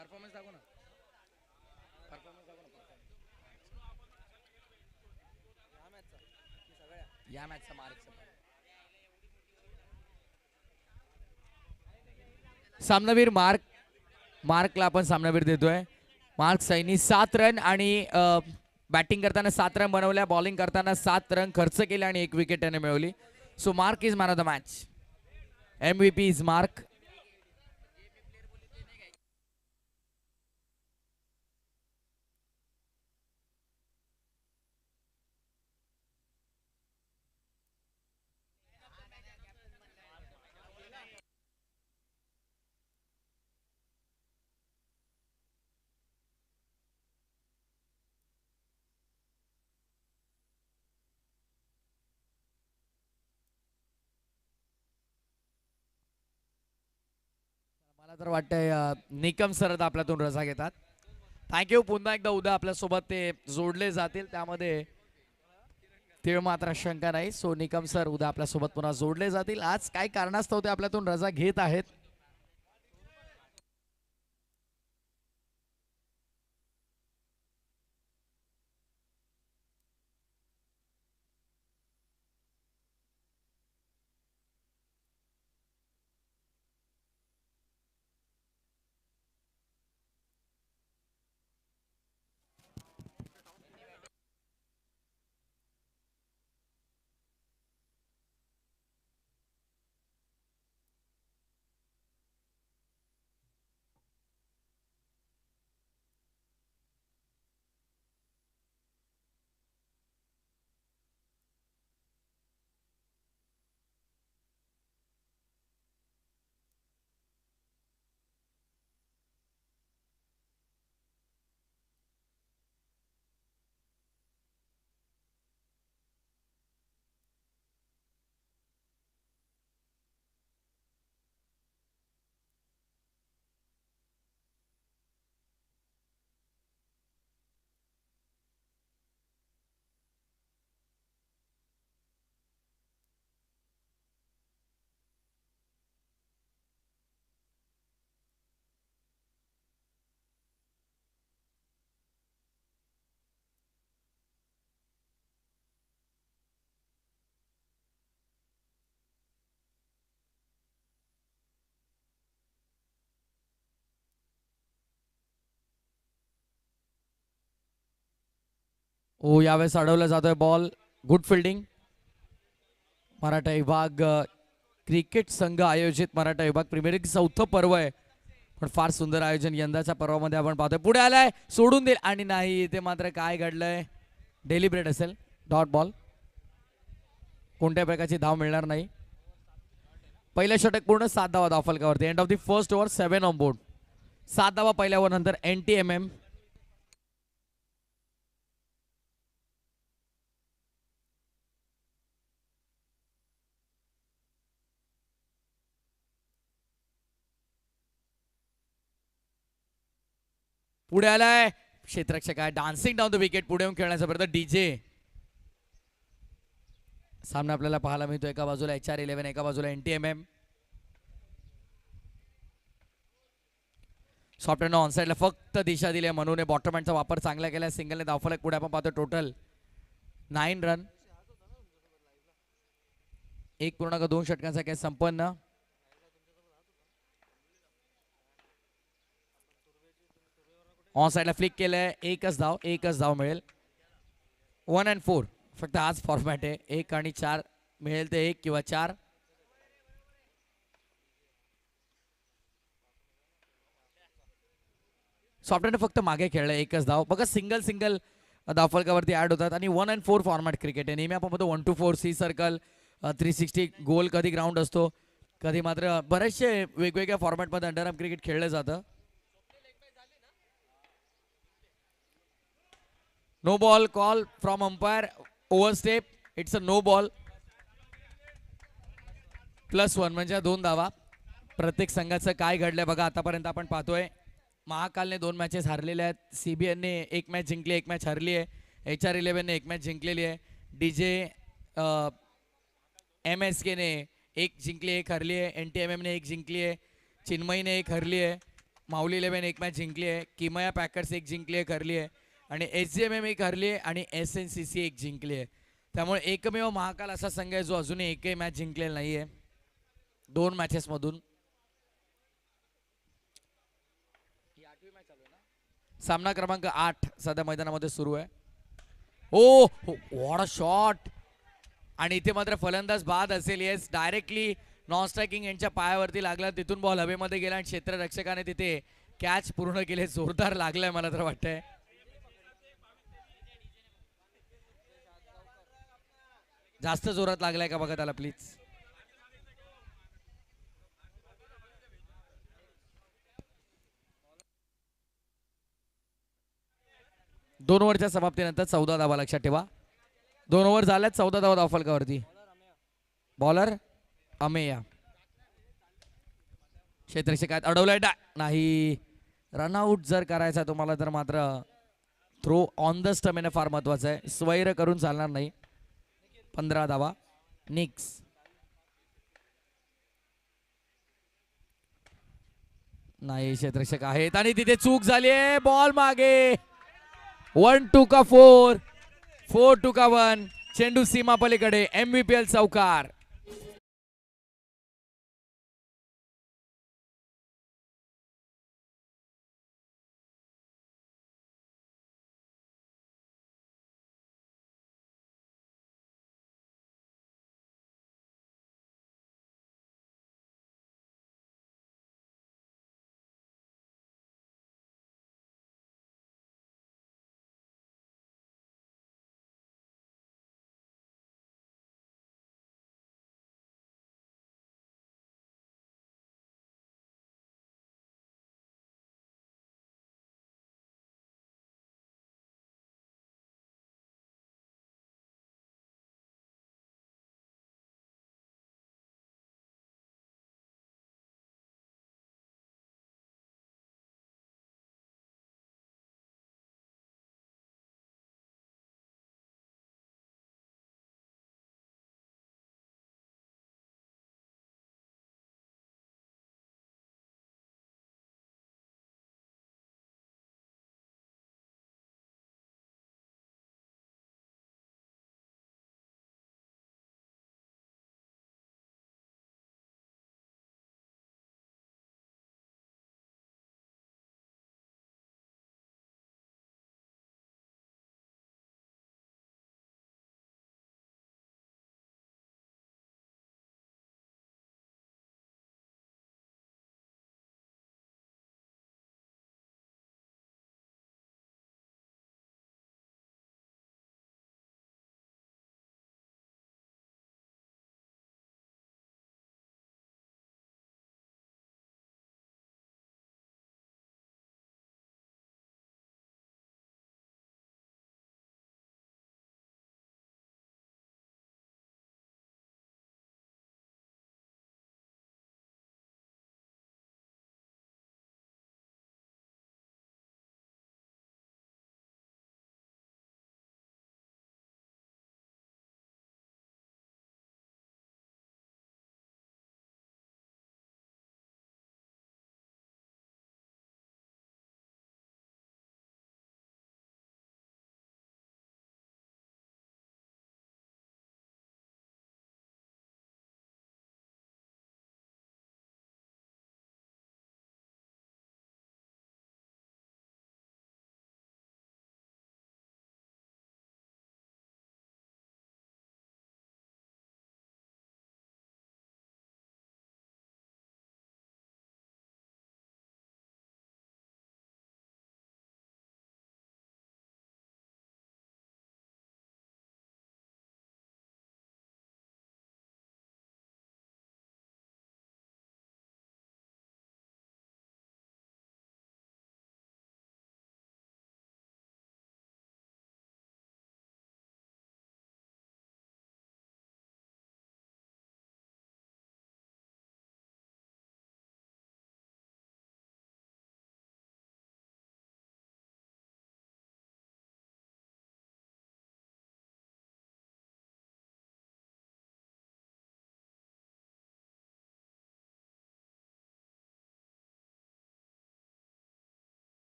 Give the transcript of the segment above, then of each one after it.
Performance दाखव ना. Performance दाखव ना या मॅचचा मार्क्स सामनावीर मार्क मार्कला आपण सामनावीर देतोय. मार्क सैनी सात रन आणि बॅटिंग करताना सात रन बनवल्या बॉलिंग करताना सात रन खर्च केले आणि एक विकेट त्याने मिळवली. So Mark is man of the match M V P is Mark मला तर वाटतंय निकम सर आपल्यातून रजा घेतात. थँक्यू पुन्हा एकदा उद्या आपल्यासोबत ते जोडले जातील. त्यामध्ये तीळ मात्र शंका नाही सो निकम सर उद्या आपल्यासोबत पुन्हा जोडले जातील. आज काय कारणास्तव ते आपल्यातून रजा घेत आहेत? ओ यावेळेस अडवला जातोय बॉल गुड फिल्डिंग मराठा विभाग क्रिकेट संघ आयोजित मराठा विभाग. प्रीमियर लीग चौथं पर्व आहे. पण फार सुंदर आयोजन यंदाच्या पर्वामध्ये आपण पाहतोय. पुढे आलाय. सोडून देईल. आणि नाही इथे मात्र काय घडलंय? डेलिब्रेट असेल. डॉट बॉल कोणत्या प्रकारची धाव मिळणार नाही. पहिल्या षटक पूर्ण सात धावा दाफलकावरती end of the first over seven on board सात धावा पहिल्यावर नंतर एन टी एम एम पुढे आलाय. क्षेत्ररक्षक आहे. डान्सिंग डाऊन द विकेट पुढे येऊन खेळण्याचा प्रयत्न. डीजे सामना आपल्याला पाहायला मिळतो. एका बाजूला एच आर इलेव्हन एका बाजूला N T M M software on साईडला फक्त दिशा दिली आहे म्हणून बॉटरमॅनचा वापर चांगला केला सिंगलने धावफलक. पुढे आपण पाहतो टोटल नाईन रन एक पूर्णांक दोन षटकांचा संपन्न. ऑन साईडला फ्लिक केलंय. एकच धाव एकच धाव मिळेल. वन अँड फोर फक्त हाच फॉर्मॅट आहे. एक आणि चार मिळेल ते एक किंवा चार. सॉफ्टवेअर फक्त मागे खेळलं एकच धाव. बघा सिंगल सिंगल धावफलकावरती ऍड होतात. आणि one and four format cricket आहे. नेहमी आपण बघतो one two four C circle three sixty गोल कधी ग्राउंड असतो. कधी मात्र बरेचसे वेगवेगळ्या फॉर्मॅटमध्ये अंडरआर्म क्रिकेट खेळलं जातं. No ball call from umpire over step it's a no ball plus one म्हणजे दोन धावा. प्रत्येक संघाचं काय घडलंय बघा आतापर्यंत आपण पाहतोय. महाकालने दोन मॅचेस हारलेल्या आहेत. सीबीएनने एक मॅच जिंकली एक मॅच हरली आहे. एच आर इलेव्हनने एक मॅच जिंकलेली आहे. डी जे एम एस केने एक जिंकली एक हरली आहे. एन टी एम एमने एक जिंकली आहे. चिन्मयीने एक हरली आहे. माऊली इलेव्हन एक मॅच जिंकली आहे. किमया पॅकर्स एक जिंकली आहे हरली आहे. आणि एस जी एम एम एक हरली आहे आणि एस एन सी सी एक जिंकली आहे. त्यामुळे एकमेव महाकाल असा संघ आहे जो अजूनही एकही मॅच जिंकलेला नाही आहे. दोन मॅचेसमधून सामना क्रमांक आठ सध्या मैदानामध्ये सुरू आहे. ओ वॉट अ शॉट आणि इथे मात्र फलंदाज बाद असेल. येस डायरेक्टली नॉन स्ट्रायकिंग यांच्या पायावरती लागला. तिथून बॉल हवेमध्ये गेला आणि क्षेत्ररक्षकाने तिथे कॅच पूर्ण केले. जोरदार लागलाय मला तर वाटतंय. जास्त जोरात लागलाय का बघा त्याला प्लीज दोन ओव्हरच्या समाप्तीनंतर चौदा धावा लक्षात ठेवा. दोन ओव्हर झाल्यात चौदा धावा धाव फलकावरती बॉलर अमेया क्षेत्रक्षकात अडवलाय डा नाही. रनआउट जर करायचा तुम्हाला तर मात्र थ्रो ऑन द स्टमिना फार महत्वाचं आहे. स्वैर करून चालणार नाही. पंधरा धावा निक्स नाही क्षेत्रक्षक आहेत आणि तिथे चूक झाली आहे. बॉल मागे. वन टू का फोर फोर टू का वन चेंडू सीमा पलीकडे एमव्हीपीएल चौकार.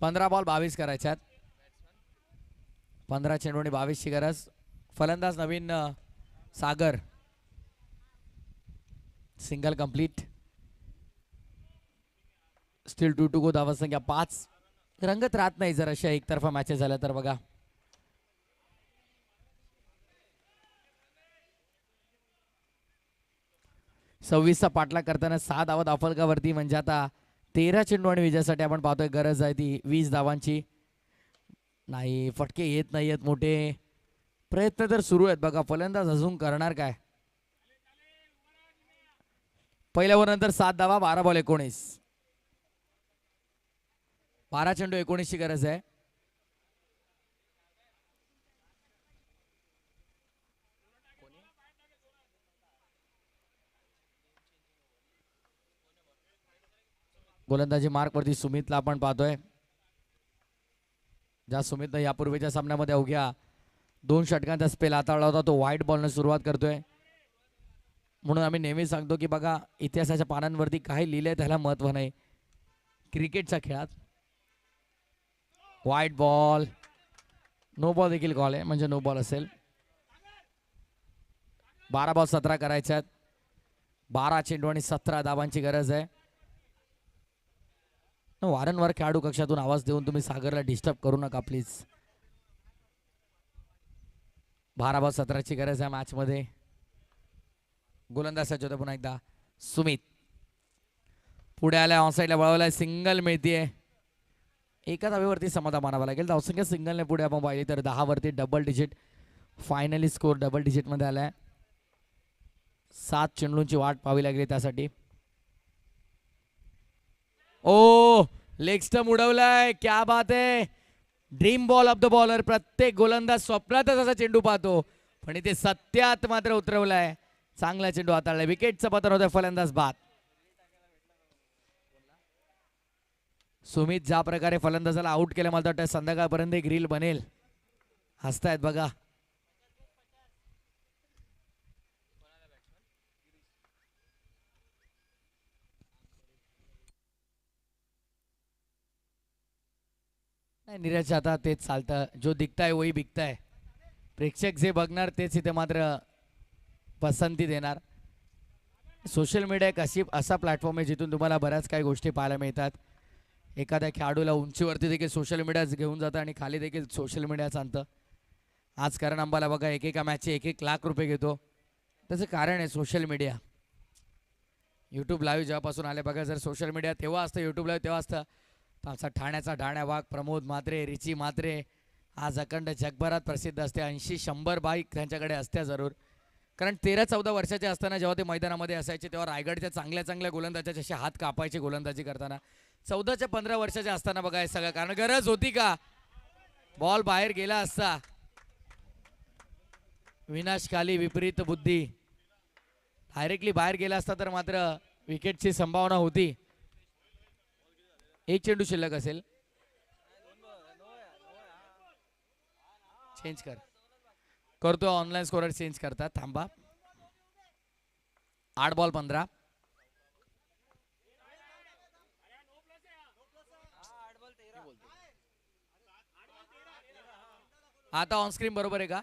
पंधरा बॉल बावीस करायच्यात. पंधरा चेंडूने बावीसची गरज. फलंदाज नवीन सागर. Single complete. Still two to go धावसंख्या पाच. रंगत राहत नाही जर अशा एकतर्फा मॅचेस झाल्या तर बघा. सव्वीसचा पाठलाग करताना सहा धावा दाफलकावरती म्हणजे आता तेरा चेंडू आणि विजयासाठी आपण पाहतोय गरज आहे ती वीस धावांची. नाही फटके येत नाही आहेत मोठे. प्रयत्न तर सुरू आहेत बघा फलंदाज अजून करणार काय? पहिल्या वर नंतर सात धावा बारा बॉल एकोणीस. बारा चेंडू एकोणीसची गरज आहे. गोलंदाजी मार्क वरती सुमितला आपण पाहतोय. ज्या सुमितनं यापूर्वीच्या सामन्यामध्ये अवघ्या दोन षटकांचा स्पेल हाताळला होता तो व्हाईट बॉलनं सुरुवात करतोय. म्हणून आम्ही नेहमी सांगतो की बघा इतिहासाच्या पानांवरती काही लिहिलंय त्याला महत्त्व नाही. क्रिकेटच्या खेळात व्हाईट बॉल नो बॉल देखील कॉल आहे म्हणजे नो बॉल असेल. बारा बॉल सतरा करायच्यात. बारा चेंडू आणि सतरा धावांची गरज आहे. वारंवार खेळाडू कक्षातून आवाज देऊन तुम्ही सागरला डिस्टर्ब करू नका प्लीज बारा बॉल सतराची गरज आहे मॅचमध्ये गोलंदाज होता पुन्हा एकदा. सुमित. पुढे आल्या ऑनसाईडला वळवलाय सिंगल मिळतीये. एका धावेवरती समाधान मानावा लागेल. धावसंख्या सिंगलने पुढे आपण पाहिली तर दहावरती double digit finally score double डिजिटमध्ये आलाय. सात चेंडूंची वाट पाहावी लागली त्यासाठी. ओ लेग स्टम्प उडवलाय. क्या बात आहे dream ball of the bowler प्रत्येक गोलंदाज स्वप्नातच असा चेंडू पाहतो. पण इथे सत्यात मात्र उतरवलाय. चांगला चेंडू हाताळलाय. विकेटचं पतन होतं फलंदाज बाद. सुमित ज्या प्रकारे फलंदाजाला आउट केलं मला तर वाटतं संध्याकाळपर्यंत एक रील बनेल. हसतायत बघा. नाही नीरज आता तेच चालतं. जो दिखताय वही बिकताय. प्रेक्षक जे बघणार तेच इथे मात्र पसंती देणार. सोशल मीडिया एक अशी असा प्लॅटफॉर्म आहे जिथून तुम्हाला बऱ्याच काही गोष्टी पाहायला मिळतात. एखाद्या खेळाडूला उंचीवरती देखील सोशल मीडियाच घेऊन जातं आणि खाली देखील सोशल मीडिया आणतं आज कारण अंबाला बघा एकेका मॅचचे एक एक लाख रुपये घेतो. त्याचं कारण आहे सोशल मीडिया. यूट्यूब लाईव्ह जेव्हापासून आले बघा जर सोशल मीडिया तेव्हा असतं यूट्यूब लाईव्ह तेव्हा असतं. आमचा ठाण्याचा ढाण्या वाघ प्रमोद मात्रे रिची मात्रे आज अखंड जगभरात प्रसिद्ध असते. ऐंशी शंभर बाईक त्यांच्याकडे असत्या जरूर. कारण तेरा चौदा वर्षाचे असताना जेव्हा ते मैदानामध्ये असायचे तेव्हा रायगडच्या चांगल्या चांगल्या गोलंदाजाचे असे हात कापायचे गोलंदाजी करताना. चौदाच्या पंधरा वर्षाचे असताना बघा हे सगळं. कारण गरज होती का? बॉल बाहेर गेला असता. विनाशकाली विपरीत बुद्धी. डायरेक्टली बाहेर गेला असता तर मात्र विकेटची संभावना होती. एक चेंडू शिल्लक असेल. चेंज कर. करतो ऑनलाईन स्कोर चेंज करतात थांबा. आठ बॉल पंधरा. आता ऑनस्क्रीन बरोबर आहे का?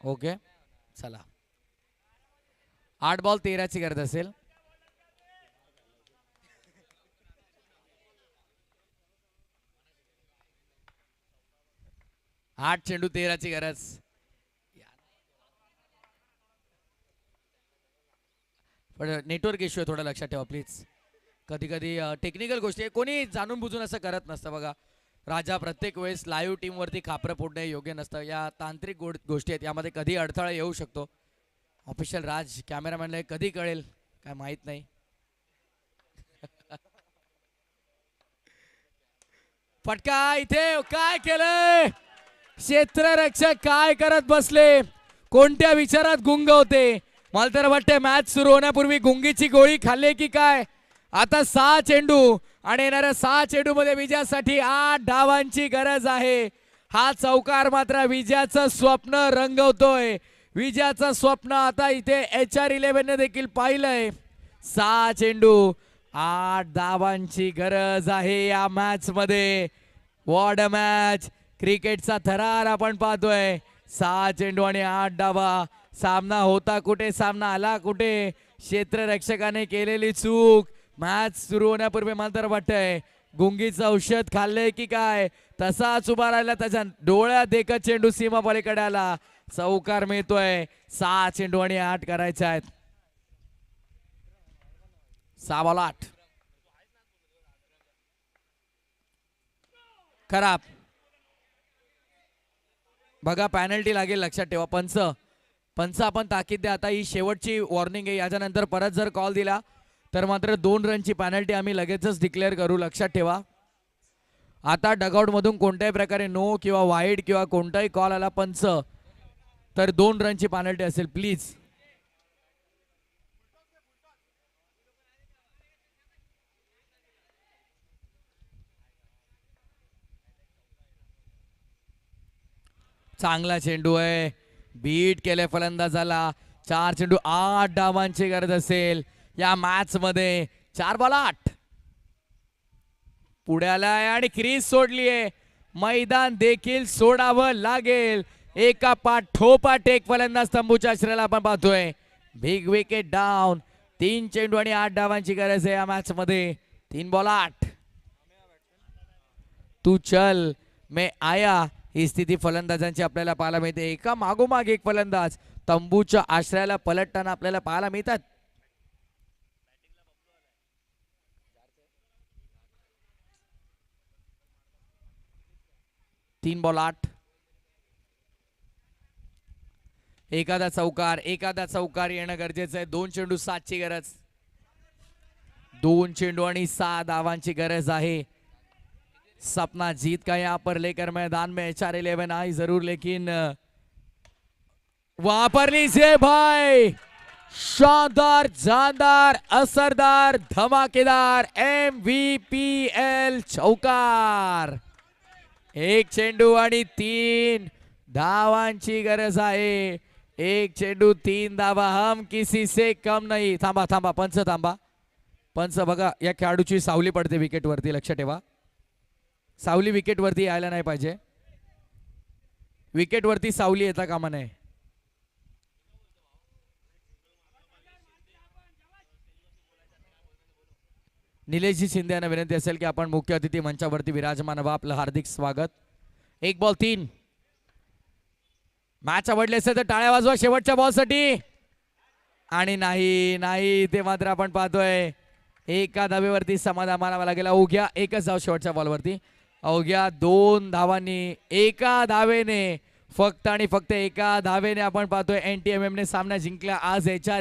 ओके चला. आठ बॉल तेराची गरज असेल. आठ चेंडू तेराची गरज. पण नेटवर्क इश्यू आहे थोडं लक्षात ठेवा प्लीज कधी कधी टेक्निकल गोष्टी कोणी जाणून बुजून असं करत नसतं बघा. राजा प्रत्येक वेळेस लाईव्ह टीमवरती खापरं फोडणे योग्य नसतं. या तांत्रिक गो गोष्टी आहेत. यामध्ये कधी अडथळा येऊ शकतो. ऑफिशियल राज कॅमेरामॅनला कधी कळेल? काय माहीत नाही. फटका इथे. काय केलंय? क्षेत्ररक्षक काय करत बसले? कोणत्या विचारात गुंग होते मला तर वाटते मॅच सुरू होण्यापूर्वी गुंगीची गोळी खाल्ली की काय? आता सहा चेंडू आणि येणाऱ्या सहा चेंडू मध्ये विजयासाठी आठ धावांची गरज आहे. हा चौकार मात्र विजयाचं स्वप्न रंगवतोय. विजयाचं स्वप्न आता इथे एच आर इलेव्हनने देखील पाहिलंय. सहा चेंडू आठ धावांची गरज आहे या मॅच मध्ये. वॉर्ड मॅच क्रिकेटचा थरार आपण पाहतोय. सहा चेंडू आणि आठ डावा. सामना होता कुठे सामना आला कुठे? क्षेत्ररक्षकाने केलेली चूक. मॅच सुरू होण्यापूर्वी मला तर वाटतंय गुंगीचं औषध खाल्लंय की काय? तसाच उभा राहिला त्याच्या डोळ्यात एकच चेंडू सीमा पलीकडे आला. चौकार मिळतोय. सहा चेंडू आणि आठ करायचे आहेत. सहा बॉल आठ. खराब. बघा पॅनल्टी लागेल लक्षात ठेवा. पंच. पंच आपण ताकीद द्या. आता ही शेवटची वॉर्निंग आहे. याच्यानंतर परत जर कॉल दिला तर मात्र दोन रनची पॅनल्टी आम्ही लगेचच डिक्लेअर करू. लक्षात ठेवा. आता डगआउटमधून कोणत्याही प्रकारे नो किंवा वाईड किंवा कोणताही कॉल आला पंच. तर दोन रनची पॅनल्टी असेल. प्लीज चांगला चेंडू आहे. बीट केले फलंदाजाला. चार चेंडू आठ डावांची गरज असेल. या मॅच मध्ये चार बॉल आठ. पुढे आलाय आणि क्रीज सोडलीये. मैदान देखील सोडावं लागेल. एका पाठोपाठ एक फलंदाज तंबूच्या आश्रयाला आपण पाहतोय. बिग विकेट डाऊन तीन चेंडू आणि आठ डावांची गरज आहे या मॅच मध्ये. तीन बॉल आठ. तू चल. मे आया. ही स्थिती फलंदाजांची आपल्याला पाहायला मिळते. एका मागोमाग एक फलंदाज तंबूच्या आश्रयाला पलटताना आपल्याला पाहायला मिळतात. तीन बॉल आठ. एखादा चौकार एखादा चौकार येणं गरजेचं आहे. दोन चेंडू सातची गरज. दोन चेंडू आणि सहा धावांची गरज आहे. सपना जीत का यहाँ पर लेकर मैदान में एच आर इलेवन आई जरूर लेकिन वहां पर लीजिए भाई। शानदार जानदार असरदार धमाकेदार एम व्ही पी एल चौकार। एक चेंडू आणि तीन धावांची गरज आहे. एक चेंडू तीन धावा हम किसी से कम नाही. थांबा थांबा पंच थांबा. पंच बघा या खेळाडूची सावली पडते विकेट वरती लक्ष ठेवा. सावली विकेट वरती यायला नाही पाहिजे. विकेट वरती सावली येता कामा नये. निलेशजी शिंदे यांना विनंती असेल की आपण मुख्य अतिथी मंचावरती विराजमान व्हा. आपलं हार्दिक स्वागत. एक बॉल तीन. मॅच आवडली असेल तर टाळ्या वाजवा शेवटच्या बॉलसाठी आणि नाही नाही ते मात्र आपण पाहतोय. एका धावेवरती समाधान मानावा लागेल. उघ्या एकच धाव शेवटच्या बॉलवरती अवघ्या दोन धावांनी एका धावेने फक्त आणि फक्त एका धावेने आपण पाहतोय एन टी एम एम ने सामना जिंकला. आज एच आर